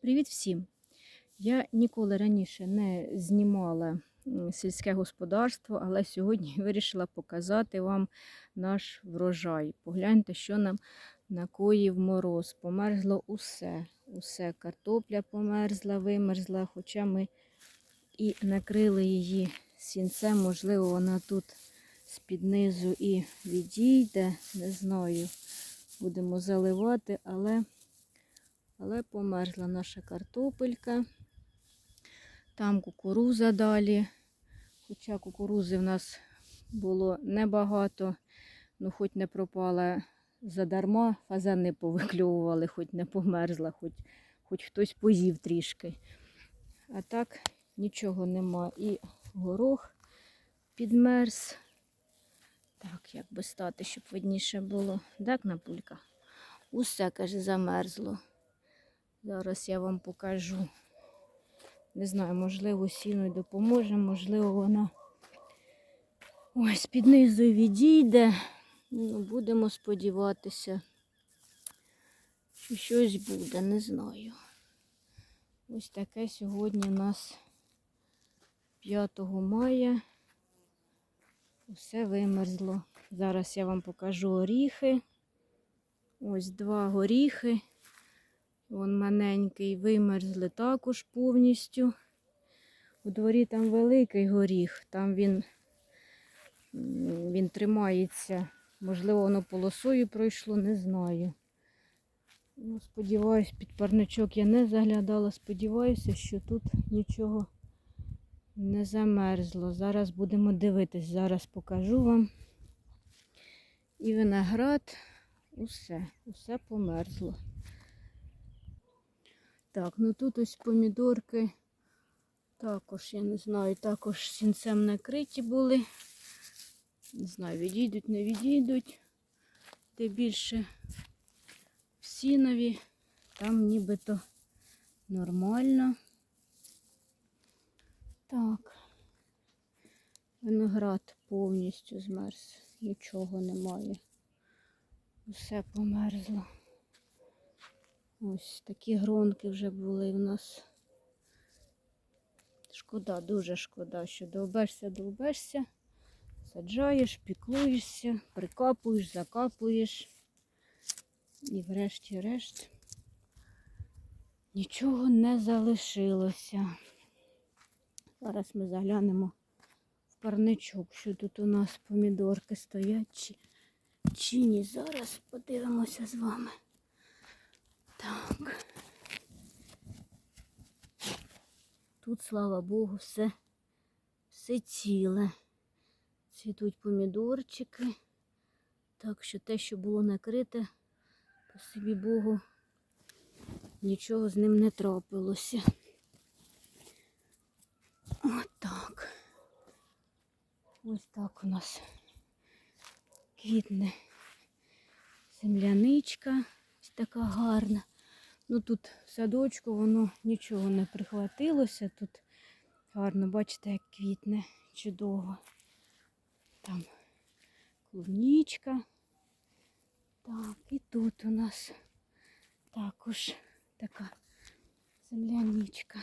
Привіт всім! Я ніколи раніше не знімала сільське господарство, але сьогодні вирішила показати вам наш врожай. Погляньте, що нам накоїв мороз. Померзло усе. Усе. Картопля померзла, вимерзла, хоча ми і накрили її сінцем. Можливо, вона тут з-під низу і відійде. Не знаю. Будемо заливати, але але померзла наша картопелька. Там кукуруза далі. Хоча кукурузи в нас було небагато, ну хоч не пропала задарма, фазани повикльовували, хоч не померзла, хоч, хоч хтось поїв трішки. А так нічого нема. І горох підмерз. Так, як би стати, щоб видніше було. Так, Напулька? Усе, каже, замерзло. Зараз я вам покажу. Не знаю, можливо, сіно й допоможе, можливо, вона ось під низу відійде. Ну, будемо сподіватися, що щось буде, не знаю. Ось таке сьогодні у нас 5 мая. Все вимерзло. Зараз я вам покажу горіхи. Ось два горіхи. Вон маленький, вимерзли також повністю. У дворі там великий горіх, там він, він тримається. Можливо, воно полосою пройшло, не знаю. Ну, сподіваюсь, під парничок я не заглядала. Сподіваюся, що тут нічого не замерзло. Зараз будемо дивитись, зараз покажу вам. І виноград, усе, усе померзло. Так, ну тут ось помідорки також, я не знаю, також сінцем накриті були. Не знаю, відійдуть, не відійдуть. Де більше в сінові, там нібито нормально. Так, виноград повністю змерз, нічого немає. Усе померзло. Ось такі гронки вже були в нас. Шкода, дуже шкода, що довбешся, довбешся, саджаєш, піклуєшся, прикапуєш, закапуєш. І врешті-решт нічого не залишилося. Зараз ми заглянемо в парничок, що тут у нас помідорки стоять чи, чи ні. Зараз подивимося з вами. Так. Тут, слава Богу, все, все ціле. Цвітуть помідорчики. Так що те, що було накрите, по собі Богу, нічого з ним не трапилося. Отак. Ось так у нас квітне земляничка. Ось така гарна. Ну тут в садочку воно нічого не прихватилося. Тут гарно, бачите, як квітне чудово. Там клубнічка. Так, і тут у нас також така земляничка.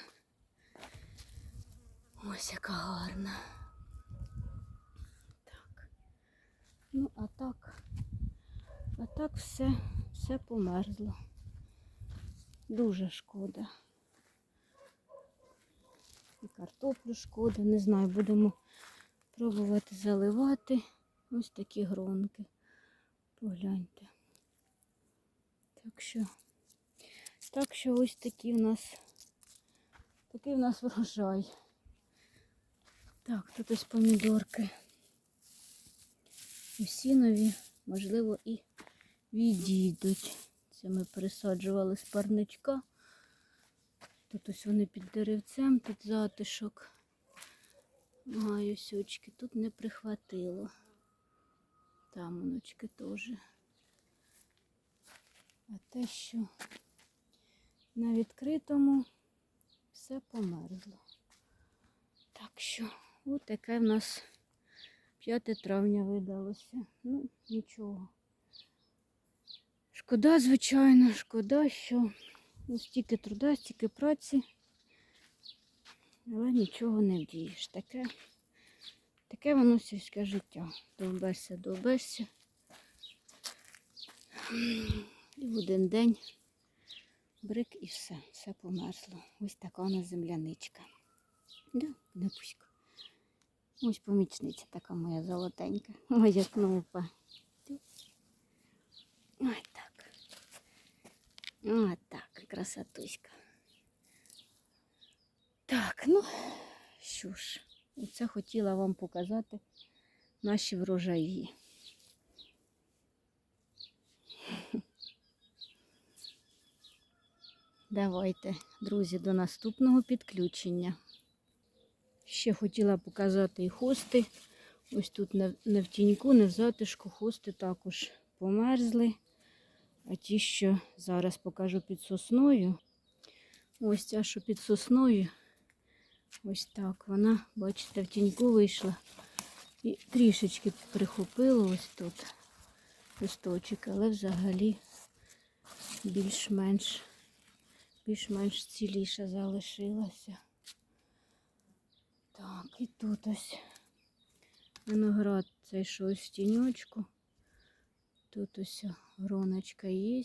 Ось яка гарна. Так. Ну, а так, а так все, все померзло. Дуже шкода. І картоплю шкода. Не знаю, будемо пробувати заливати. Ось такі гронки. Погляньте. Так що, так що ось такі в нас, такий в нас врожай. Так, тут ось помідорки. Осінові, можливо, і відійдуть. Це ми пересаджували з парничка. Тут ось вони під деревцем, тут затишок. Ось очки тут не прихватило. Там оночки теж. А те, що на відкритому все померзло. Так що, от таке в нас 5 травня видалося. Ну, нічого. Шкода, звичайно, шкода, що стільки труда, стільки праці. Але нічого не вдієш. Таке, таке воно сільське життя. Довбешся, довбешся. І в один день брик і все, все померзло. Ось така нас земляничка. Да, Напуська. Ось помічниця така моя золотенька. Як кнопа. Ой так. Ось так, красотуська. Так, ну що ж, оце хотіла вам показати наші врожаї. Давайте, друзі, до наступного підключення. Ще хотіла показати і хости. Ось тут не в тіньку, не в затишку. Хости також померзли. А ті, що зараз покажу під сосною. Ось ця, що під сосною. Ось так вона, бачите, в тіньку вийшла. І трішечки прихопила ось тут листочок, але взагалі більш-менш більш-менш ціліша залишилася. Так, і тут ось виноград цей що ось в тіньочку. Тут ось гроночка є.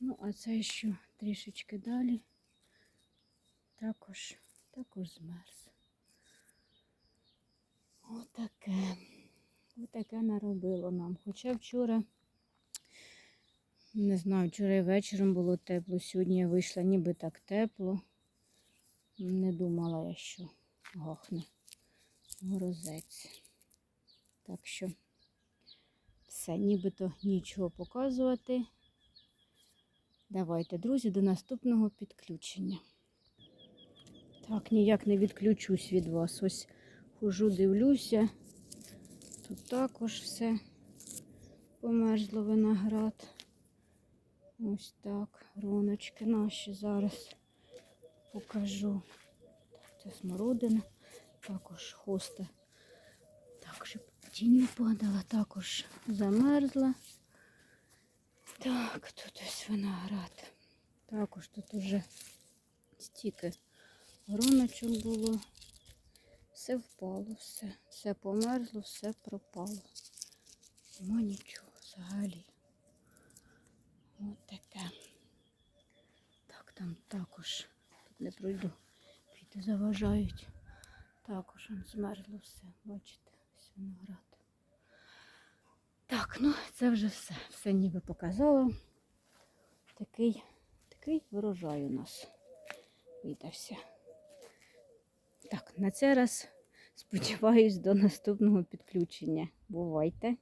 Ну, а це що трішечки далі. Також, також змерз. Отаке. Отаке наробило нам. Хоча вчора, не знаю, вчора і вечором було тепло. Сьогодні я вийшла ніби так тепло. Не думала я, що гахне морозець. Так що все, нібито нічого показувати. Давайте, друзі, до наступного підключення. Так, ніяк не відключусь від вас. Ось хожу, дивлюся. Тут також все померзло виноград. Ось так. Роночки наші зараз покажу. Так, це смородина, також хоста. Так, щоб тінь не падала, також замерзла. Так, тут ось виноград. Також тут уже стільки гроночок було. Все впало, все, все померзло, все пропало. Нема нічого взагалі. Ось таке. Так, там також тут не пройду. Квіти заважають. Також змерзло все. Бачите, виноград. Так, ну це вже все. Все ніби показала. Такий, такий врожай у нас віддався. Так, на цей раз сподіваюсь до наступного підключення. Бувайте!